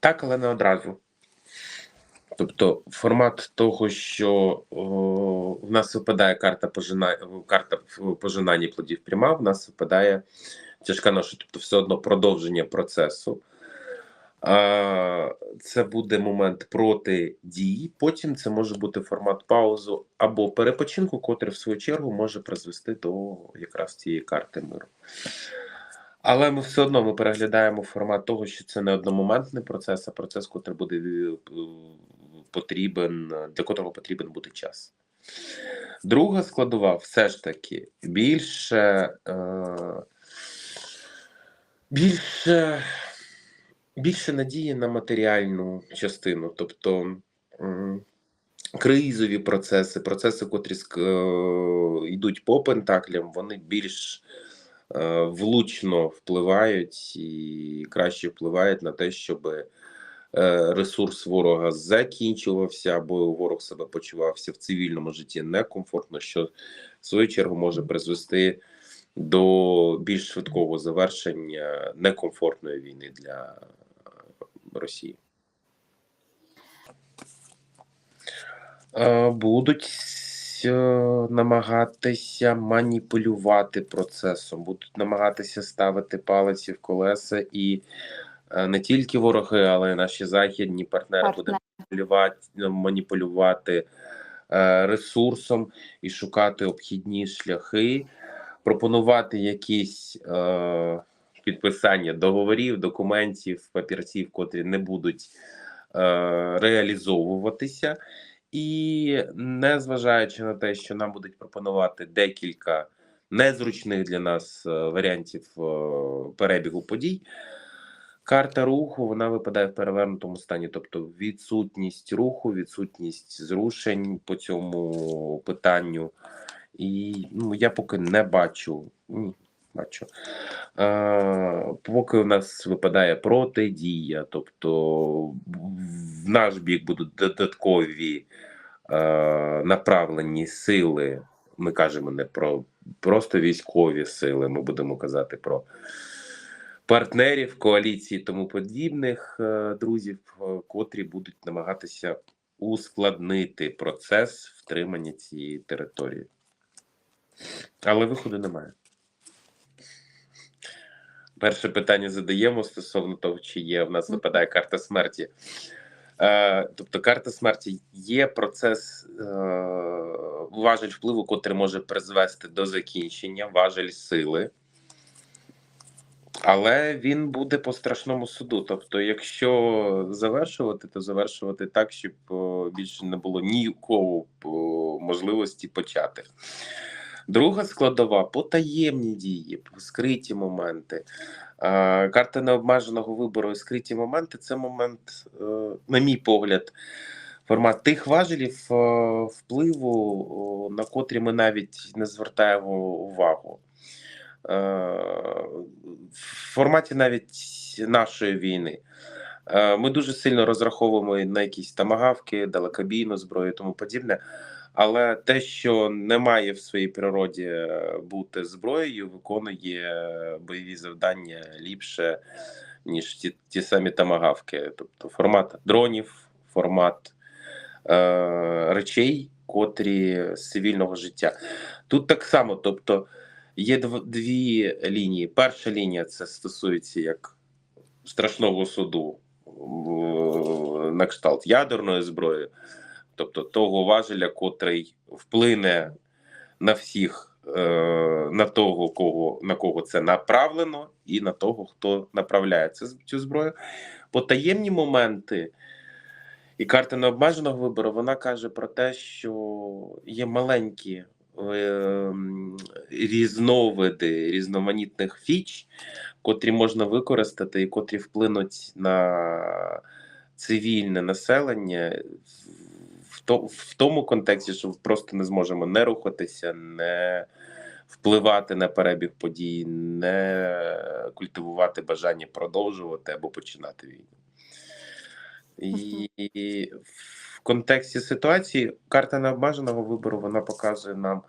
Так, але не одразу. Тобто, формат того, що о, в нас випадає карта пожина... карта в пожинанні плодів пряма, в нас випадає тяжка ноша, тобто все одно продовження процесу. А, це буде момент протидії, потім це може бути формат паузу або перепочинку, котрий в свою чергу може призвести до якраз цієї карти миру. Але ми все одно ми переглядаємо формат того, що це не одномоментний процес, а процес, котрий буде е, потрібен, для котрого потрібен буде час. Друга складова все ж таки більше, е, більше, більше надії на матеріальну частину, тобто кризові процеси, процеси, котрі е, йдуть по пентаклям, вони більш влучно впливають і краще впливають на те, щоб е, ресурс ворога закінчувався, або ворог себе почувався в цивільному житті некомфортно, що в свою чергу може призвести до більш швидкого завершення некомфортної війни для Росії. Е, Будуть е, намагатися маніпулювати процесом, будуть намагатися ставити палиці в колеса, і е, не тільки вороги, але й наші західні партнери будуть маніпулювати, маніпулювати е, ресурсом і шукати обхідні шляхи, пропонувати якісь е, підписання договорів, документів, папірців, котрі не будуть е, реалізовуватися. І незважаючи на те, що нам будуть пропонувати декілька незручних для нас е, варіантів е, перебігу подій, карта руху вона випадає в перевернутому стані, тобто відсутність руху, відсутність зрушень по цьому питанню. І ну, я поки не бачу. Ні, бачу. Е, поки у нас випадає протидія, тобто в наш бік будуть додаткові направлені сили. Ми кажемо не про просто військові сили, ми будемо казати про партнерів, коаліції тому подібних е, друзів, е, котрі будуть намагатися ускладнити процес втримання цієї території. Але виходу немає. Перше питання задаємо стосовно того, чи є в нас випадає карта смерті. Е, тобто, карта смерті є процес е, важель впливу, котрий може призвести до закінчення, важель сили. Але він буде по страшному суду. Тобто, якщо завершувати, то завершувати так, щоб більше не було ніякого можливості почати. Друга складова потаємні дії, скриті моменти. Карта необмеженого вибору і скриті моменти це момент, е, на мій погляд, формат тих важелів е, впливу, на котрі ми навіть не звертаємо увагу. Е, В форматі навіть нашої війни. Ми дуже сильно розраховуємо на якісь тамагавки, далекобійну зброю і тому подібне. Але те, що не має в своїй природі е, бути зброєю, виконує бойові завдання ліпше, ніж ті, ті самі тамагавки. Тобто формат дронів, формат е, речей, котрі з цивільного життя. Тут так само, тобто є дв- дві лінії. Перша лінія це стосується як страшного суду на кшталт ядерної зброї тобто того важеля, котрий вплине на всіх, е, на того, кого на кого це направлено, і на того, хто направляє це, цю зброю. Потаємні моменти. І карта необмеженого вибору вона каже про те, що є маленькі е, різновиди різноманітних фіч, котрі можна використати і котрі вплинуть на цивільне населення то, в тому контексті, що просто не зможемо не рухатися, не впливати на перебіг подій, не культивувати бажання продовжувати або починати війну. І, в контексті ситуації карта необмеженого вибору вона показує нам,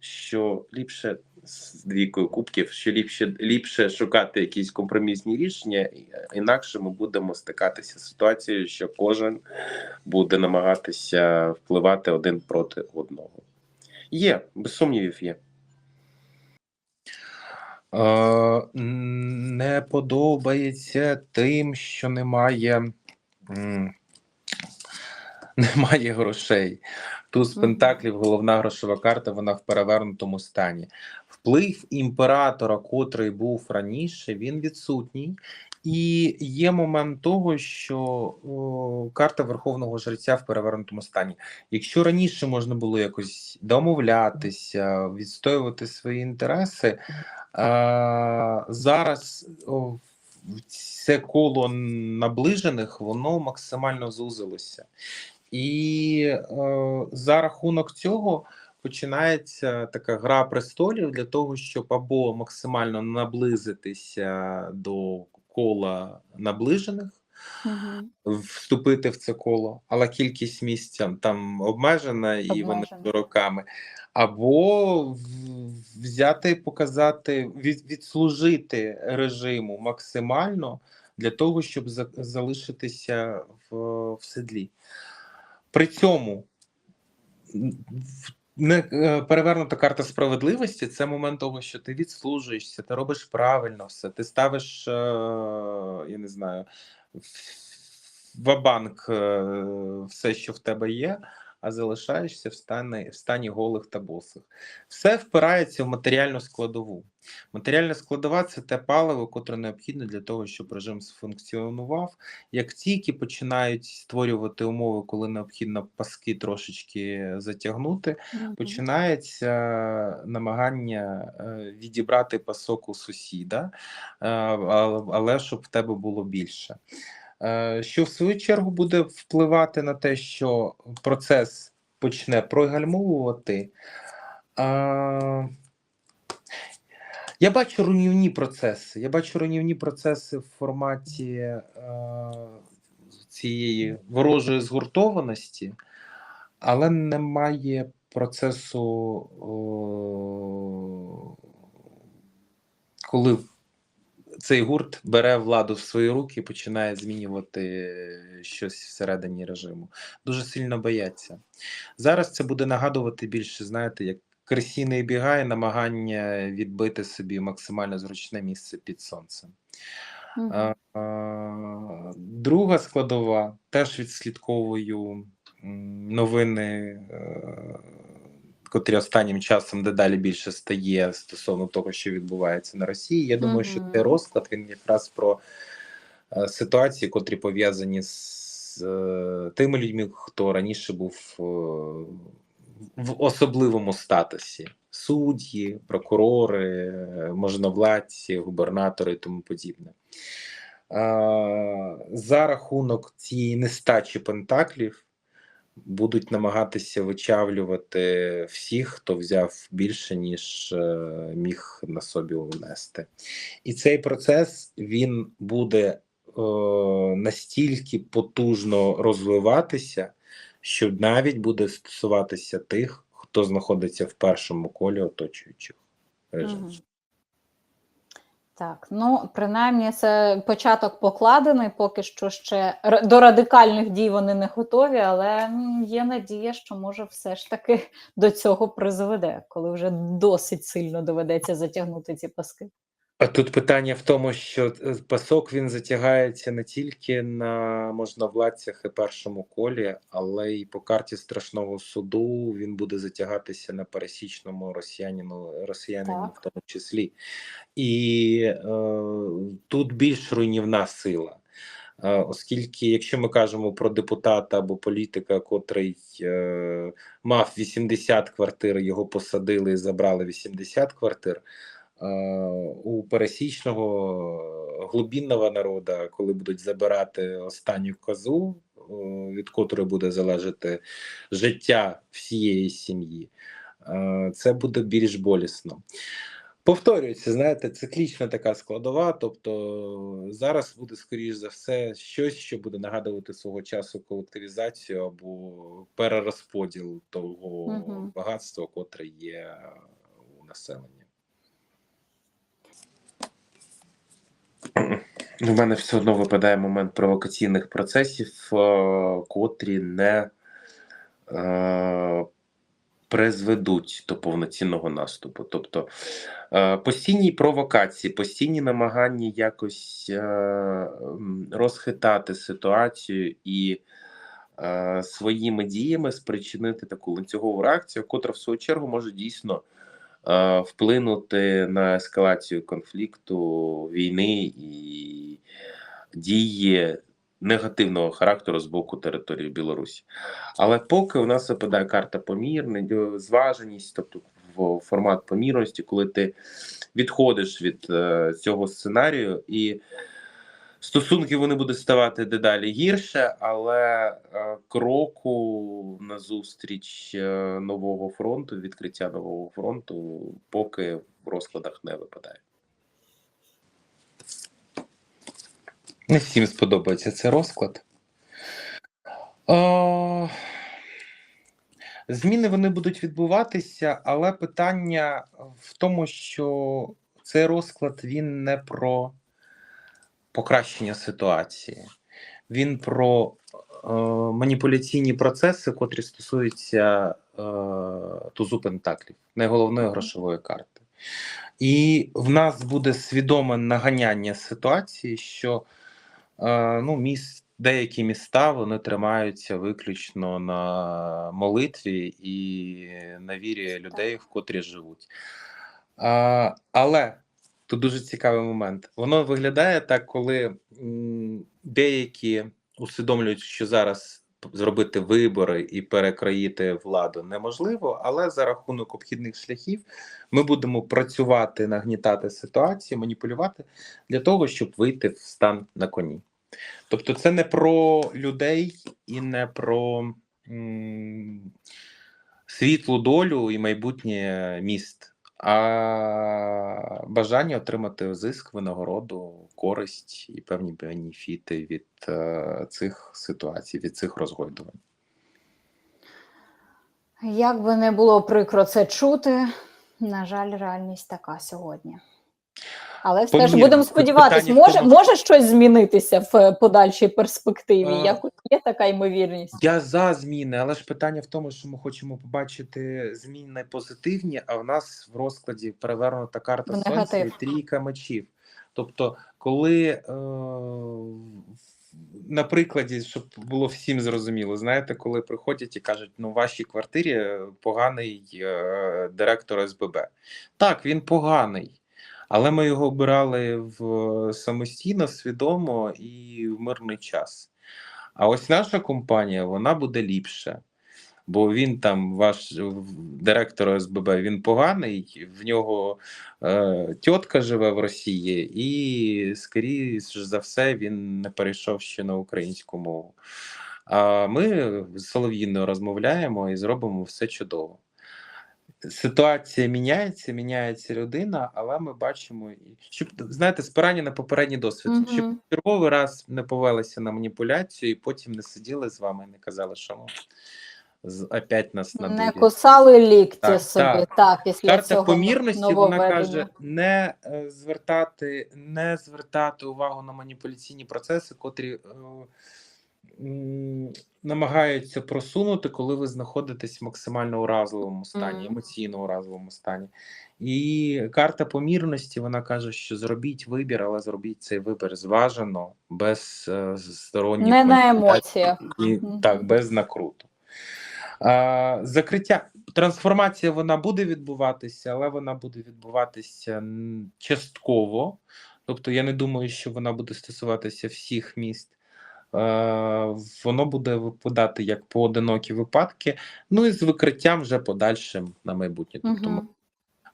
що ліпше з двійкою кубків, що ліпше ліпше шукати якісь компромісні рішення, і- інакше ми будемо стикатися з ситуацією, що кожен буде намагатися впливати один проти одного. Є, без сумнівів, є. Е, не подобається тим, що немає, немає грошей. Туз. Пентаклів, головна грошова карта, вона в перевернутому стані. Вплив імператора, котрий був раніше, він відсутній. І є момент того, що о, карта Верховного Жреця в перевернутому стані. Якщо раніше можна було якось домовлятися, відстоювати свої інтереси, а, зараз о, це коло наближених, воно максимально зузилося. І е, за рахунок цього починається така гра престолів для того, щоб або максимально наблизитися до кола наближених, Мгм. вступити в це коло, але кількість місць там- там обмежена і вони роками. Або взяти показати, від, відслужити режиму максимально для того, щоб за, залишитися в, в седлі. При цьому не е, перевернута карта справедливості це момент того, що ти відслужуєшся, ти робиш правильно все, ти ставиш, е, я не знаю, в банк все, що в тебе є, а залишаєшся в стані, в стані голих та босих. Все впирається в матеріальну складову. Матеріальна складова це те паливо, котре необхідне для того, щоб режим сфункціонував. Як тільки починають створювати умови, коли необхідно паски трошечки затягнути, Мгм. починається намагання е, відібрати пасок у сусіда, е, але щоб в тебе було більше. Е, Що в свою чергу буде впливати на те, що процес почне прогальмовувати. Е, Я бачу руйнівні процеси. Я бачу руйнівні процеси в форматі е, цієї ворожої згуртованості, але немає процесу, коли цей гурт бере владу в свої руки і починає змінювати щось всередині режиму. Дуже сильно бояться. Зараз це буде нагадувати більше, знаєте, як кресійний бігає, намагання відбити собі максимально зручне місце під сонцем. Мгм. А, а, Друга складова теж відслідковую новини, е, котрі останнім часом дедалі більше стає стосовно того, що відбувається на Росії. Я думаю, що цей розклад він якраз про е, ситуації, котрі пов'язані з е, тими людьми, хто раніше був е, в особливому статусі: судді, прокурори, можновладці, губернатори і тому подібне. Е, За рахунок цієї нестачі пентаклів будуть намагатися вичавлювати всіх, хто взяв більше, ніж е, міг на собі унести. І цей процес він буде е, настільки потужно розвиватися, що навіть буде стосуватися тих, хто знаходиться в першому колі оточуючих режимів. Так, ну принаймні це початок покладений. Поки що ще до радикальних дій вони не готові, але є надія, що може все ж таки до цього призведе, коли вже досить сильно доведеться затягнути ці паски. А тут питання в тому, що е, пасок він затягається не тільки на можновладцях і першому колі, але й по карті страшного суду він буде затягатися на пересічному росіянину, росіянину в тому числі. І е, тут більш руйнівна сила. Е, Оскільки, якщо ми кажемо про депутата або політика, котрий е, мав 80 квартир, його посадили і забрали 80 квартир. Е, У пересічного глубінного народу, коли будуть забирати останню козу, е, від котрої буде залежати життя всієї сім'ї, е, це буде більш болісно. Повторюється, знаєте, циклічна така складова. Тобто зараз буде, скоріш за все, щось, що буде нагадувати свого часу колективізацію або перерозподіл того Мгм. багатства, котре є у населення. У мене все одно випадає момент провокаційних процесів, е, котрі не е, призведуть до повноцінного наступу. Тобто е, постійні провокації, постійні намагання якось розхитати ситуацію і своїми діями спричинити таку ланцюгову реакцію, котра в свою чергу може дійсно вплинути на ескалацію конфлікту, війни і дії негативного характеру з боку території Білорусі. Але поки у нас випадає карта помірний зваженість, тобто в формат помірності, коли ти відходиш від е, цього сценарію і. Стосунки вони будуть ставати дедалі гірше, але е, кроку назустріч е, нового фронту, відкриття нового фронту, поки в розкладах не випадає. Не всім сподобається цей розклад. О, зміни вони будуть відбуватися, але питання в тому, що цей розклад він не про покращення ситуації, він про е, маніпуляційні процеси, котрі стосуються е, тузу пентаклів, найголовної грошової карти. І в нас буде свідоме наганяння ситуації, що е, ну, міст, деякі міста вони тримаються виключно на молитві і на вірі людей, в котрі живуть. А, але тут дуже цікавий момент. Воно виглядає так, коли деякі усвідомлюють, що зараз зробити вибори і перекроїти владу неможливо, але за рахунок обхідних шляхів ми будемо працювати, нагнітати ситуацію, маніпулювати для того, щоб вийти в стан на коні. Тобто, це не про людей і не про м, світлу долю і майбутнє міст а бажання отримати зиск, винагороду, користь і певні бенефіти від е, цих ситуацій, від цих розгойдувань. Як би не було прикро це чути, на жаль, реальність така сьогодні. Але все ж будемо сподіватися, може, тому- може щось змінитися в е, подальшій перспективі. А. Якось є така ймовірність. Я за зміни, але ж питання в тому, що ми хочемо побачити зміни позитивні, а в нас в розкладі перевернута карта В сонця і трійка мечів. Тобто, коли е, на прикладі, щоб було всім зрозуміло, знаєте, коли приходять і кажуть, ну, в вашій квартирі поганий е, директор СББ. Так, він поганий. Але ми його обирали в самостійно, свідомо і в мирний час. А ось наша компанія вона буде ліпша. Бо він там, ваш директор СББ, він поганий, в нього е, тітка живе в Росії, і, скоріше за все, він не перейшов ще на українську мову. А ми з Солов'їною розмовляємо і зробимо все чудово. Ситуація міняється, міняється людина, але ми бачимо, щоб знаєте, спирання на попередній досвід, Мгм. щоб черговий раз не повелися на маніпуляцію і потім не сиділи з вами і не казали, що ми опять нас Не кусали лікті Так, собі, так. так, після Карта цього помірності вона каже не е, звертати, не звертати увагу на маніпуляційні процеси, котрі е, намагаються просунути, коли ви знаходитесь в максимально уразливому стані, Мгм. емоційно уразливому стані. І карта помірності вона каже, що зробіть вибір, але зробіть цей вибір зважено, без е, сторонніх Не на емоціях. і так, без накруту. А, закриття трансформація вона буде відбуватися, але вона буде відбуватися частково. Тобто, я не думаю, що вона буде стосуватися всіх міст. Е, воно буде випадати як поодинокі випадки, ну і з викриттям вже подальшим на майбутнє. Тобто ми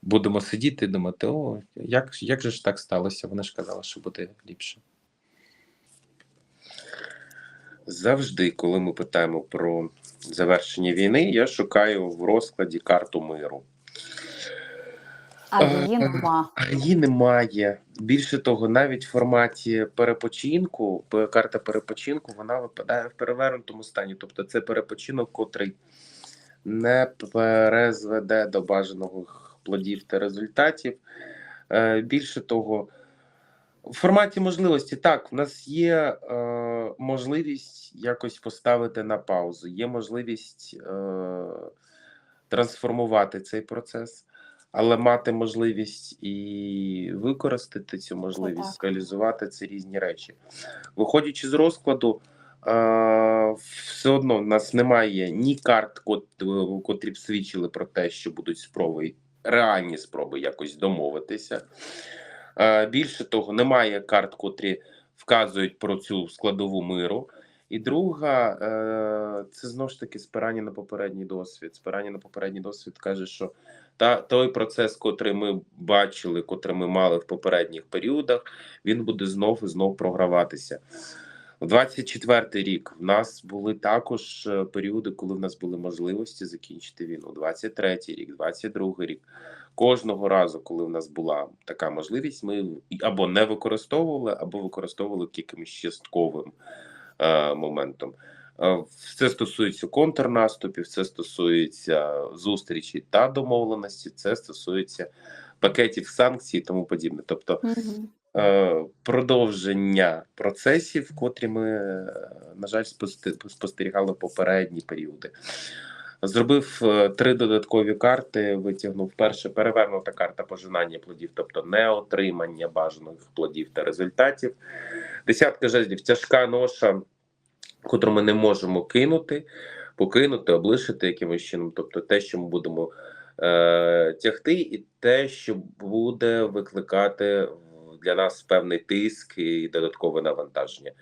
будемо сидіти і думати: о, як, як же ж так сталося? Вони ж казали, що буде ліпше. Завжди, коли ми питаємо про завершення війни, я шукаю в розкладі карту миру. А Е, її нема. А її немає. Більше того, навіть в форматі перепочинку, карта перепочинку, вона випадає в перевернутому стані. Тобто це перепочинок, котрий не перезведе до бажаних плодів та результатів. Е, Більше того, В форматі можливості так, в нас є е, можливість якось поставити на паузу, є можливість е, трансформувати цей процес, але мати можливість і використати цю можливість, так. реалізувати це різні речі. Виходячи з розкладу, е, все одно в нас немає ні карт, кот, котрі б свідчили про те, що будуть спроби, реальні спроби якось домовитися. Е, Більше того, немає карт, котрі вказують про цю складову миру. І друга, е, це знову ж таки спирання на попередній досвід. Спирання на попередній досвід каже, що та той процес, котрий ми бачили, котрий ми мали в попередніх періодах, він буде знов і знов програватися. У 24-й рік в нас були також е, періоди, коли в нас були можливості закінчити війну. 23-й рік, 22-й рік. Кожного разу, коли в нас була така можливість, ми або не використовували, або використовували якимось частковим е, моментом. Це стосується контрнаступів, це стосується зустрічі та домовленості, це стосується пакетів санкцій і тому подібне. Тобто е, продовження процесів, котрі ми, е, на жаль, спостерігали попередні періоди. Зробив е, три додаткові карти. Витягнув перше перевернута карта пожинання плодів, тобто не отримання бажаних плодів та результатів. Десятка жезлів, тяжка ноша, котру ми не можемо кинути, покинути, облишити якимось чином. Тобто те, що ми будемо е, тягти, і те, що буде викликати для нас певний тиск і додаткове навантаження.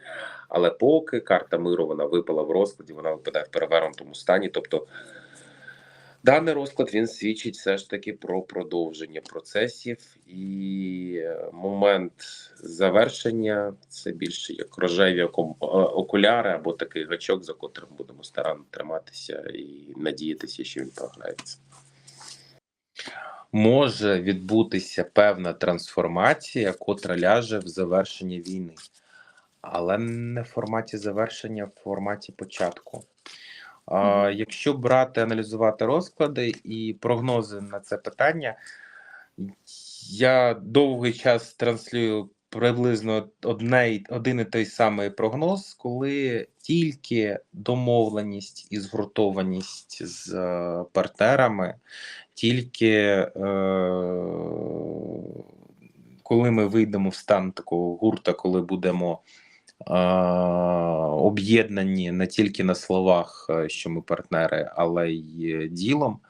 Але поки карта миру вона випала в розкладі, вона випадає в перевернутому стані. Тобто даний розклад він свідчить все ж таки про продовження процесів і е, момент завершення це більше як рожеві окуляри або такий гачок, за котрим будемо старанно триматися і надіятися, що він програється. Може відбутися певна трансформація, котра ляже в завершенні війни, але не в форматі завершення, а в форматі початку. А, якщо брати, аналізувати розклади і прогнози на це питання, я довгий час транслюю приблизно одне, один і той самий прогноз, коли тільки домовленість і згуртованість з е, партнерами, тільки е, коли ми вийдемо в стан такого гурта, коли будемо об'єднані не тільки на словах, е, що ми партнери, але й е, ділом.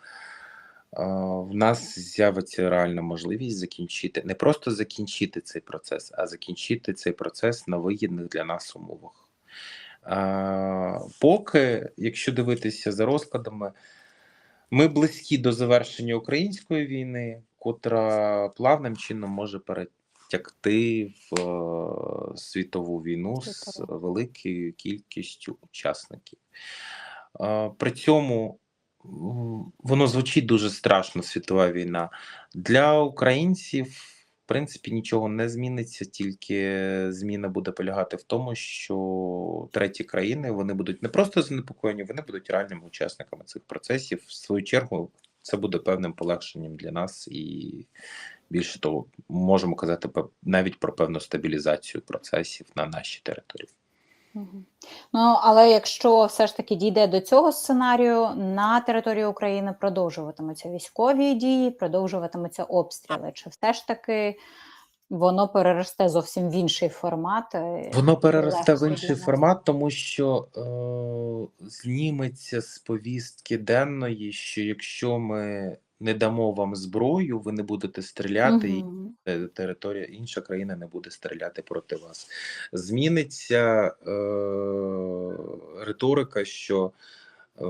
В нас з'явиться реальна можливість закінчити не просто закінчити цей процес, а закінчити цей процес на вигідних для нас умовах. Поки, якщо дивитися за розкладами, ми близькі до завершення української війни, котра плавним чином може перетягти в е, світову війну з великою кількістю учасників. Е, При цьому воно звучить дуже страшно, світова війна. Для українців, в принципі, нічого не зміниться, тільки зміна буде полягати в тому, що треті країни вони будуть не просто занепокоєні, вони будуть реальними учасниками цих процесів. В свою чергу, це буде певним полегшенням для нас, і більше того, можемо казати навіть про певну стабілізацію процесів на нашій території. Ну, але якщо все ж таки дійде до цього сценарію, на території України продовжуватимуться військові дії, продовжуватимуться обстріли. Чи все ж таки воно переросте зовсім в інший формат? е, Воно переросте в інший формат, тому що е, зніметься з повістки денної, що якщо ми не дамо вам зброю, ви не будете стріляти, і е, територія інша країна не буде стріляти проти вас. Зміниться е, риторика, що е,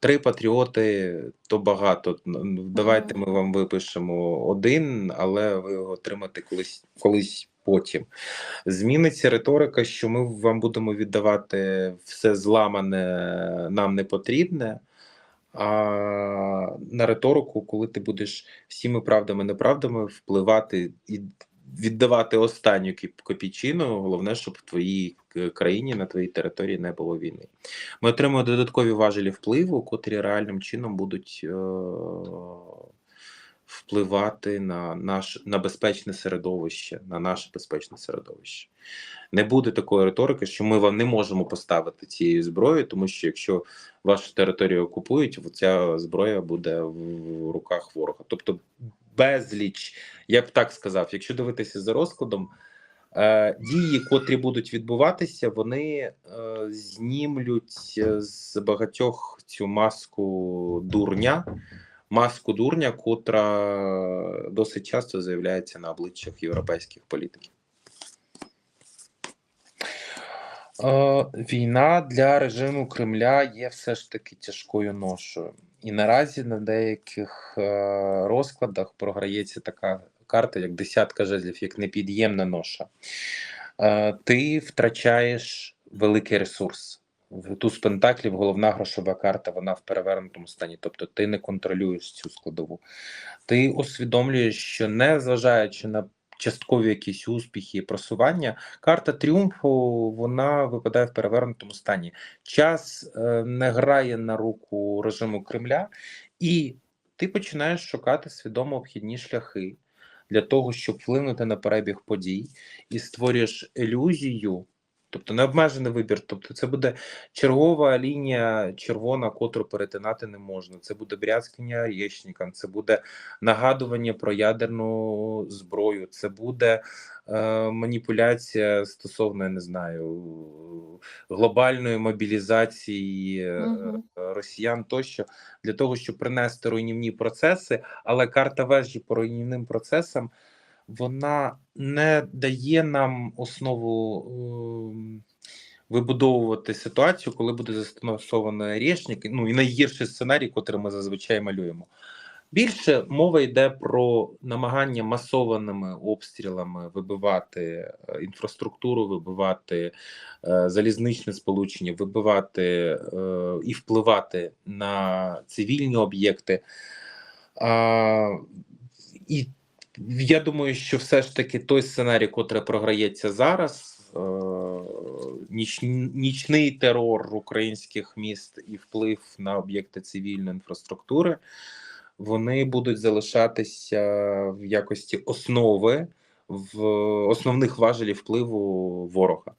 три патріоти то багато. Давайте ми вам випишемо один, але ви його отримаєте колись колись потім. Зміниться риторика, що ми вам будемо віддавати все зламане, нам не потрібне. А на риторику, коли ти будеш всіми правдами неправдами впливати і віддавати останню копійчину, головне, щоб в твоїй країні, на твоїй території не було війни. Ми отримуємо додаткові важелі впливу, котрі реальним чином будуть е- впливати на наш на безпечне середовище, на наше безпечне середовище. Не буде такої риторики, що ми вам не можемо поставити цієї зброї, тому що якщо вашу територію окупують, ця зброя буде в руках ворога. Тобто безліч, я б так сказав, якщо дивитися за розкладом, е, дії, котрі будуть відбуватися, вони е, знімлють е, з багатьох цю маску дурня, маску дурня, котра досить часто з'являється на обличчях європейських політиків. Е, Війна для режиму Кремля є все ж таки тяжкою ношою. І наразі на деяких е, розкладах програється така карта, як десятка жезлів, як непід'ємна ноша. Е, Ти втрачаєш великий ресурс. В туз пентаклів головна грошова карта, вона в перевернутому стані. Тобто ти не контролюєш цю складову. Ти усвідомлюєш, що не зважаючи на часткові якісь успіхи і просування, карта тріумфу вона випадає в перевернутому стані. Час е, не грає на руку режиму Кремля, і ти починаєш шукати свідомо обхідні шляхи для того, щоб вплинути на перебіг подій, і створюєш ілюзію. Тобто необмежений вибір, тобто це буде чергова лінія червона, котру перетинати не можна. Це буде брязкання річникам, це буде нагадування про ядерну зброю, це буде е, маніпуляція стосовно я не знаю глобальної мобілізації Мгм. росіян тощо для того, щоб принести руйнівні процеси. Але карта вежі по руйнівним процесам вона не дає нам основу. ем, Вибудовувати ситуацію, коли буде застосовано рішник, ну і найгірший сценарій, котрий ми зазвичай малюємо. Більше мова йде про намагання масованими обстрілами вибивати е, інфраструктуру, вибивати е, залізничне сполучення, вибивати е, і впливати на цивільні об'єкти. А, і я думаю, що все ж таки той сценарій, котрий програється зараз. е, Ніч, нічний терор українських міст і вплив на об'єкти цивільної інфраструктури, вони будуть залишатися в якості основи в основних важелів впливу ворога.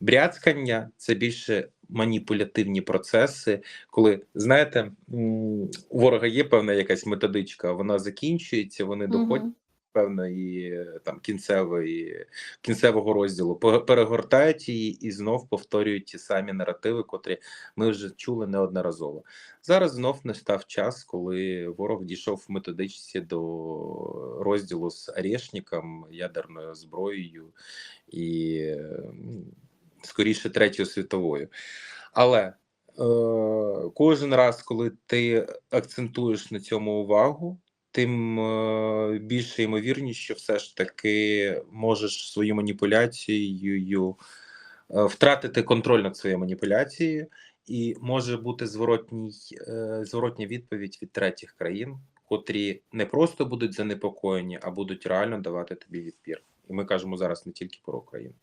Бряцкання це більше маніпулятивні процеси, коли знаєте, у ворога є певна якась методичка, вона закінчується, вони доходять Мгм. Певної там кінцевої кінцевого розділу, перегортають її і знов повторюють ті самі наративи, котрі ми вже чули неодноразово. Зараз знов настав час, коли ворог дійшов в методичці до розділу з Орешником, ядерною зброєю і скоріше третьою світовою. Але е, кожен раз, коли ти акцентуєш на цьому увагу, тим е, більше ймовірність, що все ж таки можеш свою маніпуляцією е, втратити контроль над своєю маніпуляцією, і може бути зворотній, е, зворотня відповідь від третіх країн, котрі не просто будуть занепокоєні, а будуть реально давати тобі відпір. І ми кажемо зараз не тільки про Україну.